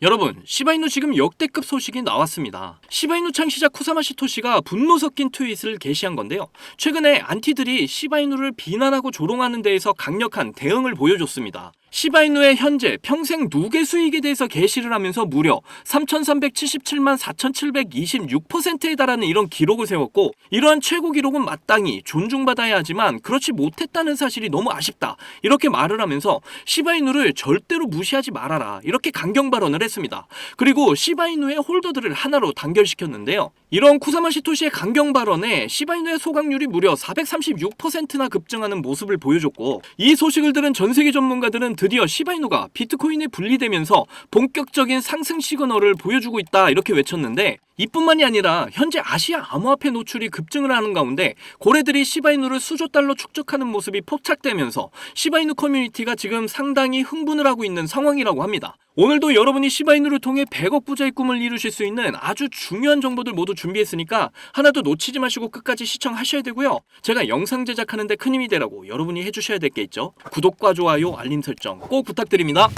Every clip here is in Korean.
여러분, 시바이누 지금 역대급 소식이 나왔습니다. 시바이누 창시자 쿠사마 시토시가 분노 섞인 트윗을 게시한 건데요. 최근에 안티들이 시바이누를 비난하고 조롱하는 데에서 강력한 대응을 보여줬습니다. 시바이누의 현재 평생 누계 수익에 대해서 게시를 하면서 무려 3,377만 4,726%에 달하는 이런 기록을 세웠고 이러한 최고 기록은 마땅히 존중받아야 하지만 그렇지 못했다는 사실이 너무 아쉽다. 이렇게 말을 하면서 시바이누를 절대로 무시하지 말아라. 이렇게 강경 발언을 했습니다. 그리고 시바이누의 홀더들을 하나로 단결시켰는데요. 이런 쿠사마 시토시의 강경 발언에 시바이누의 소각률이 무려 436%나 급증하는 모습을 보여줬고 이 소식을 들은 전 세계 전문가들은 드디어 시바이누가 비트코인에 분리되면서 본격적인 상승 시그널을 보여주고 있다 이렇게 외쳤는데 이뿐만이 아니라 현재 아시아 암호화폐 노출이 급증을 하는 가운데 고래들이 시바이누를 수조 달러 축적하는 모습이 포착되면서 시바이누 커뮤니티가 지금 상당히 흥분을 하고 있는 상황이라고 합니다. 오늘도 여러분이 시바이누를 통해 100억 부자의 꿈을 이루실 수 있는 아주 중요한 정보들 모두 준비했으니까 하나도 놓치지 마시고 끝까지 시청하셔야 되고요. 제가 영상 제작하는데 큰 힘이 되라고 여러분이 해주셔야 될 게 있죠. 구독과 좋아요, 알림 설정 꼭 부탁드립니다.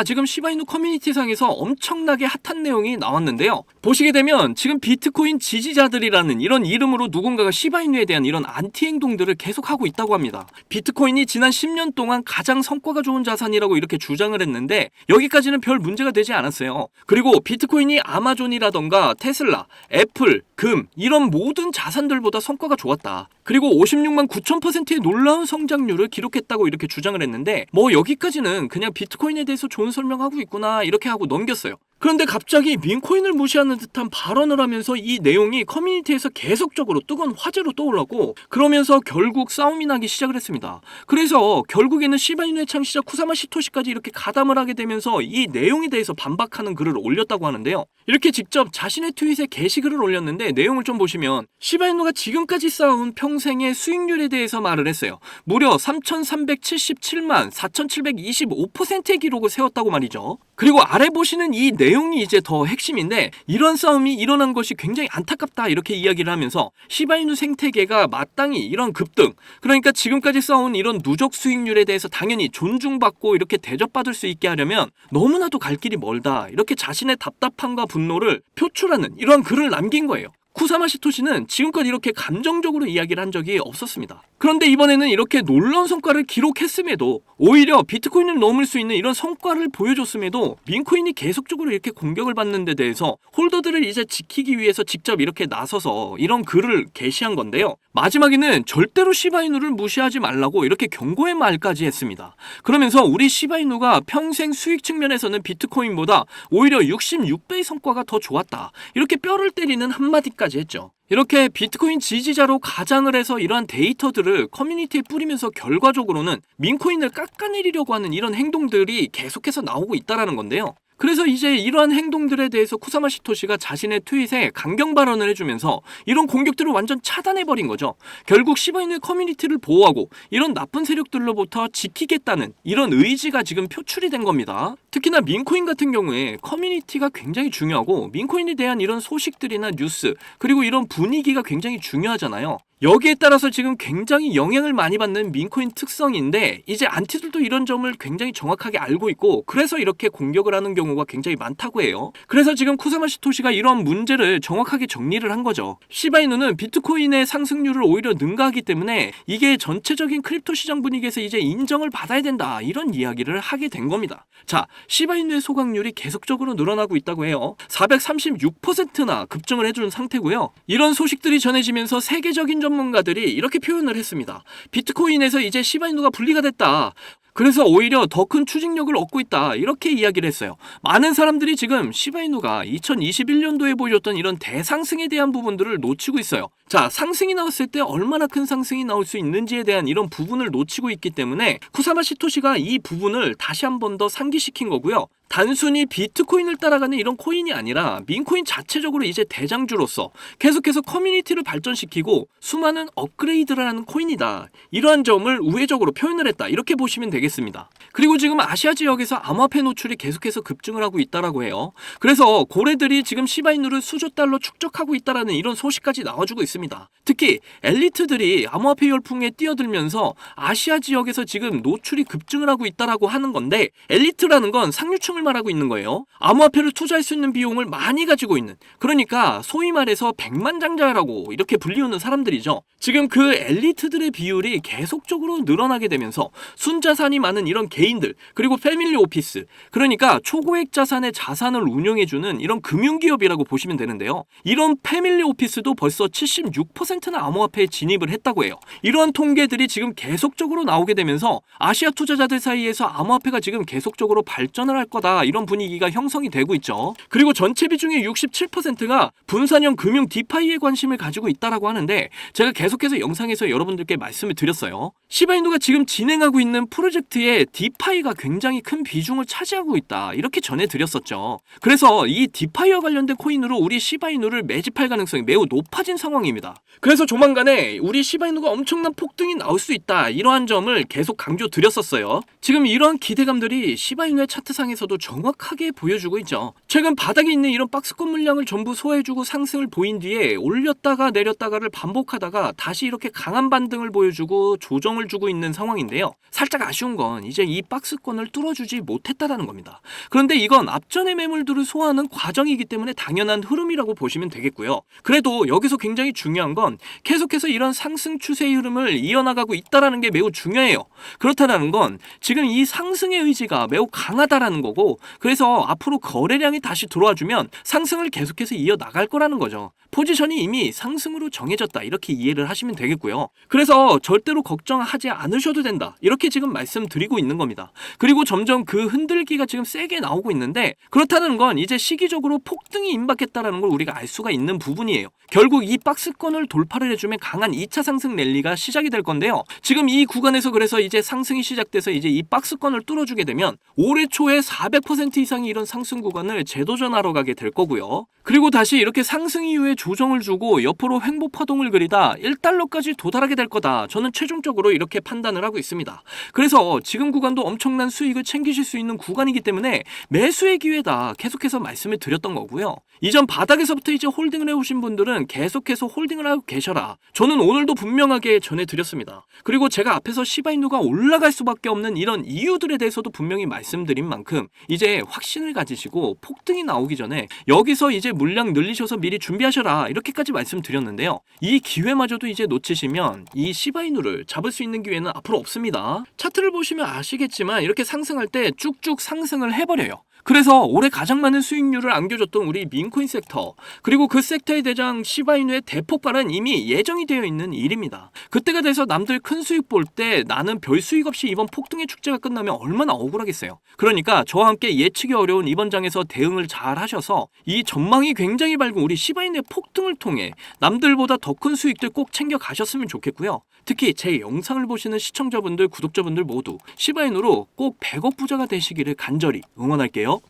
자, 지금 시바이누 커뮤니티상에서 엄청나게 핫한 내용이 나왔는데요. 보시게 되면 지금 비트코인 지지자들이라는 이런 이름으로 누군가가 시바이누에 대한 이런 안티 행동들을 계속하고 있다고 합니다. 비트코인이 지난 10년 동안 가장 성과가 좋은 자산이라고 이렇게 주장을 했는데 여기까지는 별 문제가 되지 않았어요. 그리고 비트코인이 아마존이라던가 테슬라, 애플, 금 이런 모든 자산들보다 성과가 좋았다. 그리고 56만 9천 퍼센트의 놀라운 성장률을 기록했다고 이렇게 주장을 했는데 뭐 여기까지는 그냥 비트코인에 대해서 좋은 설명하고 있구나 이렇게 하고 넘겼어요. 그런데 갑자기 민코인을 무시하는 듯한 발언을 하면서 이 내용이 커뮤니티에서 계속적으로 뜨거운 화제로 떠올랐고 그러면서 결국 싸움이 나기 시작을 했습니다. 그래서 결국에는 시바이누의 창시자 쿠사마 시토시까지 이렇게 가담을 하게 되면서 이 내용에 대해서 반박하는 글을 올렸다고 하는데요. 이렇게 직접 자신의 트윗에 게시글을 올렸는데 내용을 좀 보시면 시바이누가 지금까지 쌓아온 평생의 수익률에 대해서 말을 했어요. 무려 3,377만 4,725%의 기록을 세웠다고 말이죠. 그리고 아래 보시는 이 내용 이 이제 더 핵심인데 이런 싸움이 일어난 것이 굉장히 안타깝다 이렇게 이야기를 하면서 시바이누 생태계가 마땅히 이런 급등 그러니까 지금까지 쌓아온 이런 누적 수익률에 대해서 당연히 존중받고 이렇게 대접받을 수 있게 하려면 너무나도 갈 길이 멀다 이렇게 자신의 답답함과 분노를 표출하는 이런 글을 남긴 거예요. 쿠사마 시토시는 지금껏 이렇게 감정적으로 이야기를 한 적이 없었습니다. 그런데 이번에는 이렇게 놀라운 성과를 기록했음에도 오히려 비트코인을 넘을 수 있는 이런 성과를 보여줬음에도 민코인이 계속적으로 이렇게 공격을 받는 데 대해서 홀더들을 이제 지키기 위해서 직접 이렇게 나서서 이런 글을 게시한 건데요. 마지막에는 절대로 시바이누를 무시하지 말라고 이렇게 경고의 말까지 했습니다. 그러면서 우리 시바이누가 평생 수익 측면에서는 비트코인보다 오히려 66배의 성과가 더 좋았다. 이렇게 뼈를 때리는 한마디 까지 했죠. 이렇게 비트코인 지지자로 가장을 해서 이러한 데이터들을 커뮤니티에 뿌리면서 결과적으로는 민코인을 깎아내리려고 하는 이런 행동들이 계속해서 나오고 있다라는 건데요. 그래서 이제 이러한 행동들에 대해서 쿠사마 시토시가 자신의 트윗에 강경 발언을 해주면서 이런 공격들을 완전 차단해버린 거죠. 결국 시바이누의 커뮤니티를 보호하고 이런 나쁜 세력들로부터 지키겠다는 이런 의지가 지금 표출이 된 겁니다. 특히나 민코인 같은 경우에 커뮤니티가 굉장히 중요하고 민코인에 대한 이런 소식들이나 뉴스 그리고 이런 분위기가 굉장히 중요하잖아요. 여기에 따라서 지금 굉장히 영향을 많이 받는 민코인 특성인데 이제 안티들도 이런 점을 굉장히 정확하게 알고 있고 그래서 이렇게 공격을 하는 경우가 굉장히 많다고 해요. 그래서 지금 쿠사마 시토시가 이런 문제를 정확하게 정리를 한 거죠. 시바이누는 비트코인의 상승률을 오히려 능가하기 때문에 이게 전체적인 크립토 시장 분위기에서 이제 인정을 받아야 된다 이런 이야기를 하게 된 겁니다. 자, 시바이누의 소각률이 계속적으로 늘어나고 있다고 해요. 436%나 급증을 해주는 상태고요. 이런 소식들이 전해지면서 세계적인 전문가들이 이렇게 표현을 했습니다. 비트코인에서 이제 시바이누가 분리가 됐다. 그래서 오히려 더 큰 추진력을 얻고 있다. 이렇게 이야기를 했어요. 많은 사람들이 지금 시바이누가 2021년도에 보여줬던 이런 대상승에 대한 부분들을 놓치고 있어요. 자, 상승이 나왔을 때 얼마나 큰 상승이 나올 수 있는지에 대한 이런 부분을 놓치고 있기 때문에 쿠사마 시토시가 이 부분을 다시 한 번 더 상기시킨 거고요. 단순히 비트코인을 따라가는 이런 코인이 아니라 민코인 자체적으로 이제 대장주로서 계속해서 커뮤니티를 발전시키고 수많은 업그레이드를 하는 코인이다. 이러한 점을 우회적으로 표현을 했다. 이렇게 보시면 되겠습니다. 그리고 지금 아시아 지역에서 암호화폐 노출이 계속해서 급증을 하고 있다라고 해요. 그래서 고래들이 지금 시바이누를 수조 달러 축적하고 있다라는 이런 소식까지 나와주고 있습니다. 특히 엘리트들이 암호화폐 열풍에 뛰어들면서 아시아 지역에서 지금 노출이 급증을 하고 있다라고 하는 건데 엘리트라는 건 상류층 을 말하고 있는 거예요. 암호화폐를 투자할 수 있는 비용을 많이 가지고 있는 그러니까 소위 말해서 백만장자라고 이렇게 불리우는 사람들이죠. 지금 그 엘리트들의 비율이 계속적으로 늘어나게 되면서 순자산이 많은 이런 개인들 그리고 패밀리 오피스 그러니까 초고액 자산의 자산을 운용해주는 이런 금융기업이라고 보시면 되는데요. 이런 패밀리 오피스도 벌써 76%나 암호화폐에 진입을 했다고 해요. 이러한 통계들이 지금 계속적으로 나오게 되면서 아시아 투자자들 사이에서 암호화폐가 지금 계속적으로 발전을 할 거다 이런 분위기가 형성이 되고 있죠. 그리고 전체 비중의 67%가 분산형 금융 디파이에 관심을 가지고 있다라고 하는데 제가 계속해서 영상에서 여러분들께 말씀을 드렸어요. 시바이누가 지금 진행하고 있는 프로젝트에 디파이가 굉장히 큰 비중을 차지하고 있다 이렇게 전해드렸었죠. 그래서 이 디파이와 관련된 코인으로 우리 시바이누를 매집할 가능성이 매우 높아진 상황입니다. 그래서 조만간에 우리 시바이누가 엄청난 폭등이 나올 수 있다 이러한 점을 계속 강조드렸었어요. 지금 이러한 기대감들이 시바이누의 차트상에서도 정확하게 보여주고 있죠. 최근 바닥에 있는 이런 박스권 물량을 전부 소화해주고 상승을 보인 뒤에 올렸다가 내렸다가를 반복하다가 다시 이렇게 강한 반등을 보여주고 조정을 주고 있는 상황인데요. 살짝 아쉬운 건 이제 이 박스권을 뚫어주지 못했다라는 겁니다. 그런데 이건 앞전의 매물들을 소화하는 과정이기 때문에 당연한 흐름이라고 보시면 되겠고요. 그래도 여기서 굉장히 중요한 건 계속해서 이런 상승 추세의 흐름을 이어나가고 있다라는 게 매우 중요해요. 그렇다는 건 지금 이 상승의 의지가 매우 강하다라는 거고 그래서 앞으로 거래량이 다시 들어와주면 상승을 계속해서 이어나갈 거라는 거죠. 포지션이 이미 상승으로 정해졌다 이렇게 이해를 하시면 되겠고요. 그래서 절대로 걱정하지 않으셔도 된다 이렇게 지금 말씀드리고 있는 겁니다. 그리고 점점 그 흔들기가 지금 세게 나오고 있는데 그렇다는 건 이제 시기적으로 폭등이 임박했다라는 걸 우리가 알 수가 있는 부분이에요. 결국 이 박스권을 돌파를 해주면 강한 2차 상승 랠리가 시작이 될 건데요. 지금 이 구간에서 그래서 이제 상승이 시작돼서 이제 이 박스권을 뚫어주게 되면 올해 초에 400% 이상의 이런 상승 구간을 재도전하러 가게 될 거고요. 그리고 다시 이렇게 상승 이후에 조정을 주고 옆으로 횡보 파동을 그리다 1달러까지 도달하게 될 거다. 저는 최종적으로 이렇게 판단을 하고 있습니다. 그래서 지금 구간도 엄청난 수익을 챙기실 수 있는 구간이기 때문에 매수의 기회다. 계속해서 말씀을 드렸던 거고요. 이전 바닥에서부터 이제 홀딩을 해오신 분들은 계속해서 홀딩을 하고 계셔라. 저는 오늘도 분명하게 전해드렸습니다. 그리고 제가 앞에서 시바이누가 올라갈 수밖에 없는 이런 이유들에 대해서도 분명히 말씀드린 만큼 이제 확신을 가지시고 폭등이 나오기 전에 여기서 이제 물량 늘리셔서 미리 준비하셔라. 이렇게까지 말씀드렸는데요. 이 기회마저도 이제 놓치시면 이 시바이누를 잡을 수 있는 기회는 앞으로 없습니다. 차트를 보시면 아시겠지만 이렇게 상승할 때 쭉쭉 상승을 해버려요. 그래서 올해 가장 많은 수익률을 안겨줬던 우리 민코인 섹터 그리고 그 섹터의 대장 시바이누의 대폭발은 이미 예정이 되어 있는 일입니다. 그때가 돼서 남들 큰 수익 볼 때 나는 별 수익 없이 이번 폭등의 축제가 끝나면 얼마나 억울하겠어요. 그러니까 저와 함께 예측이 어려운 이번 장에서 대응을 잘 하셔서 이 전망이 굉장히 밝은 우리 시바이누의 폭 등을 통해 남들보다 더 큰 수익들 꼭 챙겨 가셨으면 좋겠고요. 특히 제 영상을 보시는 시청자분들, 구독자분들 모두 시바이누로 꼭 100억 부자가 되시기를 간절히 응원할게요.